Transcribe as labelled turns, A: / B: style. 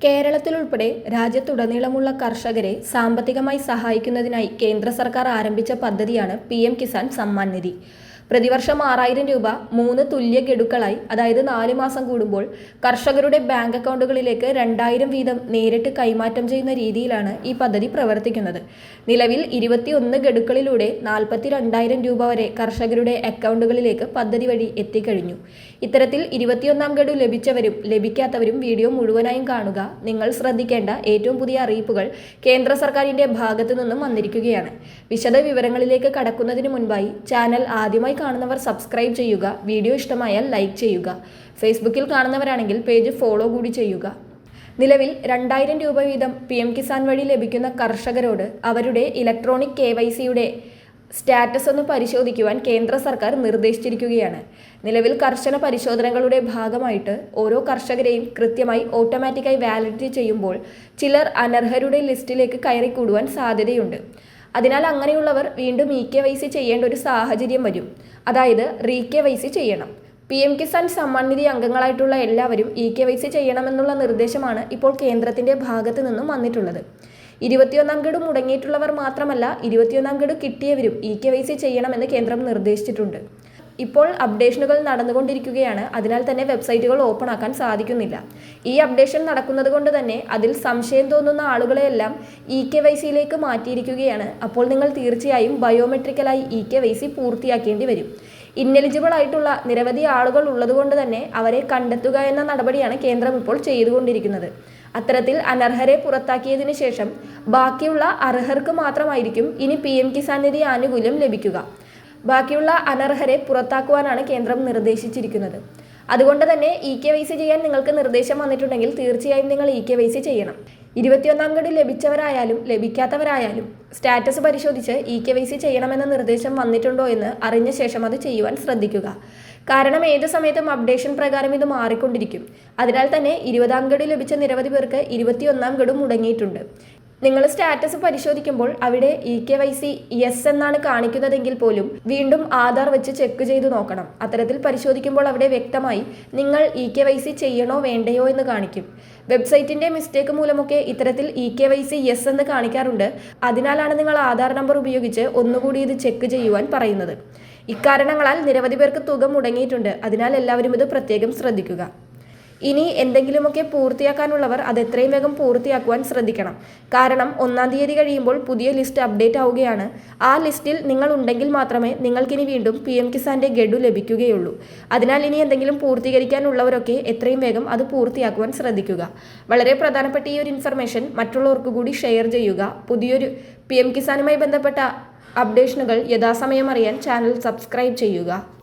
A: കേരളത്തിലുൾപ്പെടെ രാജ്യത്തുടനീളമുള്ള കർഷകരെ സാമ്പത്തികമായി സഹായിക്കുന്നതിനായി കേന്ദ്ര സർക്കാർ ആരംഭിച്ച പദ്ധതിയാണ് പി കിസാൻ സമ്മാൻ നിധി. പ്രതിവർഷം ആറായിരം രൂപ മൂന്ന് തുല്യ ഗഡുക്കളായി അതായത് നാല് മാസം കൂടുമ്പോൾ കർഷകരുടെ ബാങ്ക് അക്കൗണ്ടുകളിലേക്ക് രണ്ടായിരം വീതം നേരിട്ട് കൈമാറ്റം ചെയ്യുന്ന രീതിയിലാണ് ഈ പദ്ധതി പ്രവർത്തിക്കുന്നത്. നിലവിൽ ഇരുപത്തിയൊന്ന് ഗഡുക്കളിലൂടെ നാൽപ്പത്തി രണ്ടായിരം രൂപ വരെ കർഷകരുടെ അക്കൗണ്ടുകളിലേക്ക് പദ്ധതി വഴി എത്തിക്കഴിഞ്ഞു. ഇത്തരത്തിൽ ഇരുപത്തിയൊന്നാം ഗഡു ലഭിച്ചവരും ലഭിക്കാത്തവരും വീഡിയോ മുഴുവനായും കാണുക. നിങ്ങൾ ശ്രദ്ധിക്കേണ്ട ഏറ്റവും പുതിയ അറിയിപ്പുകൾ കേന്ദ്ര സർക്കാരിന്റെ ഭാഗത്തു നിന്നും വന്നിരിക്കുകയാണ്. വിശദ വിവരങ്ങളിലേക്ക് കടക്കുന്നതിന് മുൻപായി ചാനൽ ആദ്യമായി കാണുന്നവർ സബ്സ്ക്രൈബ് ചെയ്യുക വീഡിയോ ഇഷ്ടമായാൽ ലൈക്ക് ചെയ്യുക. ഫേസ്ബുക്കിൽ കാണുന്നവരാണെങ്കിൽ പേജ് ഫോളോ കൂടി ചെയ്യുക. നിലവിൽ രണ്ടായിരം രൂപ വീതം പി എം കിസാൻ വഴി ലഭിക്കുന്ന കർഷകരോട് അവരുടെ ഇലക്ട്രോണിക് കെ വൈ സിയുടെ സ്റ്റാറ്റസ് ഒന്ന് പരിശോധിക്കുവാൻ കേന്ദ്ര സർക്കാർ നിർദ്ദേശിച്ചിരിക്കുകയാണ്. നിലവിൽ കർശന പരിശോധനകളുടെ ഭാഗമായിട്ട് ഓരോ കർഷകരെയും കൃത്യമായി ഓട്ടോമാറ്റിക്കായി വാലിഡിറ്റി ചെയ്യുമ്പോൾ ചിലർ അനർഹരുടെ ലിസ്റ്റിലേക്ക് കയറിക്കൂടുവാൻ സാധ്യതയുണ്ട്. അതിനാൽ അങ്ങനെയുള്ളവർ വീണ്ടും ഇ കെ വൈ സി ചെയ്യേണ്ട ഒരു സാഹചര്യം വരും. അതായത് റീ കെ വൈ സി ചെയ്യണം. പി എം കിസാൻ സമ്മാൻ നിധി അംഗങ്ങളായിട്ടുള്ള എല്ലാവരും ഇ കെ വൈ സി ചെയ്യണമെന്നുള്ള നിർദ്ദേശമാണ് ഇപ്പോൾ കേന്ദ്രത്തിന്റെ ഭാഗത്തു നിന്നും വന്നിട്ടുള്ളത്. ഇരുപത്തിയൊന്നാം ഗഡു മുടങ്ങിയിട്ടുള്ളവർ മാത്രമല്ല ഇരുപത്തിയൊന്നാം ഗഡു കിട്ടിയവരും ഇ കെ വൈ സി ചെയ്യണമെന്ന് കേന്ദ്രം നിർദ്ദേശിച്ചിട്ടുണ്ട്. ഇപ്പോൾ അപ്ഡേഷനുകൾ നടന്നുകൊണ്ടിരിക്കുകയാണ്. അതിനാൽ തന്നെ വെബ്സൈറ്റുകൾ ഓപ്പൺ ആക്കാൻ സാധിക്കുന്നില്ല. ഈ അപ്ഡേഷൻ നടക്കുന്നത് കൊണ്ട് തന്നെ അതിൽ സംശയം തോന്നുന്ന ആളുകളെയെല്ലാം ഇ കെ വൈ സിയിലേക്ക് മാറ്റിയിരിക്കുകയാണ്. അപ്പോൾ നിങ്ങൾ തീർച്ചയായും ബയോമെട്രിക്കലായി ഇ കെ വൈ സി പൂർത്തിയാക്കേണ്ടി വരും. ഇന്നെലിജിബിൾ ആയിട്ടുള്ള നിരവധി ആളുകൾ ഉള്ളതുകൊണ്ട് തന്നെ അവരെ കണ്ടെത്തുക എന്ന നടപടിയാണ് കേന്ദ്രം ഇപ്പോൾ ചെയ്തുകൊണ്ടിരിക്കുന്നത്. അത്തരത്തിൽ അനർഹരെ പുറത്താക്കിയതിനു ശേഷം ബാക്കിയുള്ള അർഹർക്ക് മാത്രമായിരിക്കും ഇനി പി എം കിസാൻ നിധി ആനുകൂല്യം ലഭിക്കുക. ബാക്കിയുള്ള അനർഹരെ പുറത്താക്കുവാനാണ് കേന്ദ്രം നിർദ്ദേശിച്ചിരിക്കുന്നത്. അതുകൊണ്ട് തന്നെ ഇ കെ വൈ സി ചെയ്യാൻ നിങ്ങൾക്ക് നിർദ്ദേശം വന്നിട്ടുണ്ടെങ്കിൽ തീർച്ചയായും നിങ്ങൾ ഇ കെ വൈ സി ചെയ്യണം. ഇരുപത്തിയൊന്നാം ഗഡു ലഭിച്ചവരായാലും ലഭിക്കാത്തവരായാലും സ്റ്റാറ്റസ് പരിശോധിച്ച് ഇ കെ വൈ സി ചെയ്യണമെന്ന നിർദ്ദേശം വന്നിട്ടുണ്ടോ എന്ന് അറിഞ്ഞ ശേഷം അത് ചെയ്യുവാൻ ശ്രദ്ധിക്കുക. കാരണം ഏത് സമയത്തും അപ്ഡേഷൻ പ്രകാരം ഇത് മാറിക്കൊണ്ടിരിക്കും. അതിനാൽ തന്നെ ഇരുപതാം ഗഡു ലഭിച്ച നിരവധി പേർക്ക് ഇരുപത്തിയൊന്നാം ഗഡു മുടങ്ങിയിട്ടുണ്ട്. നിങ്ങൾ സ്റ്റാറ്റസ് പരിശോധിക്കുമ്പോൾ അവിടെ E K Y C yes എന്നാണ് കാണിക്കുന്നതെങ്കിൽ പോലും വീണ്ടും ആധാർ വെച്ച് ചെക്ക് ചെയ്ത് നോക്കണം. അത്തരത്തിൽ പരിശോധിക്കുമ്പോൾ അവിടെ വ്യക്തമായി നിങ്ങൾ ഇ കെ വൈ സി ചെയ്യണോ വേണ്ടയോ എന്ന് കാണിക്കും. വെബ്സൈറ്റിന്റെ മിസ്റ്റേക്ക് മൂലമൊക്കെ ഇത്തരത്തിൽ E K Y C yes എന്ന് കാണിക്കാറുണ്ട്. അതിനാലാണ് നിങ്ങൾ ആധാർ നമ്പർ ഉപയോഗിച്ച് ഒന്നുകൂടി ഇത് ചെക്ക് ചെയ്യുവാൻ പറയുന്നത്. ഇക്കാരണങ്ങളാൽ നിരവധി പേർക്ക് തുക മുടങ്ങിയിട്ടുണ്ട്. അതിനാൽ എല്ലാവരും ഇത് പ്രത്യേകം ശ്രദ്ധിക്കുക. ഇനി എന്തെങ്കിലുമൊക്കെ പൂർത്തിയാക്കാനുള്ളവർ അത് എത്രയും വേഗം പൂർത്തിയാക്കുവാൻ ശ്രദ്ധിക്കണം. കാരണം ഒന്നാം തീയതി കഴിയുമ്പോൾ പുതിയ ലിസ്റ്റ് അപ്ഡേറ്റ് ആവുകയാണ്. ആ ലിസ്റ്റിൽ നിങ്ങൾ ഉണ്ടെങ്കിൽ മാത്രമേ നിങ്ങൾക്കിനി വീണ്ടും പി എം കിസാന്റെ ഗഡു ലഭിക്കുകയുള്ളൂ. അതിനാൽ ഇനി എന്തെങ്കിലും പൂർത്തീകരിക്കാനുള്ളവരൊക്കെ എത്രയും വേഗം അത് പൂർത്തിയാക്കുവാൻ ശ്രദ്ധിക്കുക. വളരെ പ്രധാനപ്പെട്ട ഈ ഒരു ഇൻഫർമേഷൻ മറ്റുള്ളവർക്ക് കൂടി ഷെയർ ചെയ്യുക. പുതിയൊരു പി എം കിസാനുമായി ബന്ധപ്പെട്ട അപ്ഡേഷനുകൾ യഥാസമയം അറിയാൻ ചാനൽ സബ്സ്ക്രൈബ് ചെയ്യുക.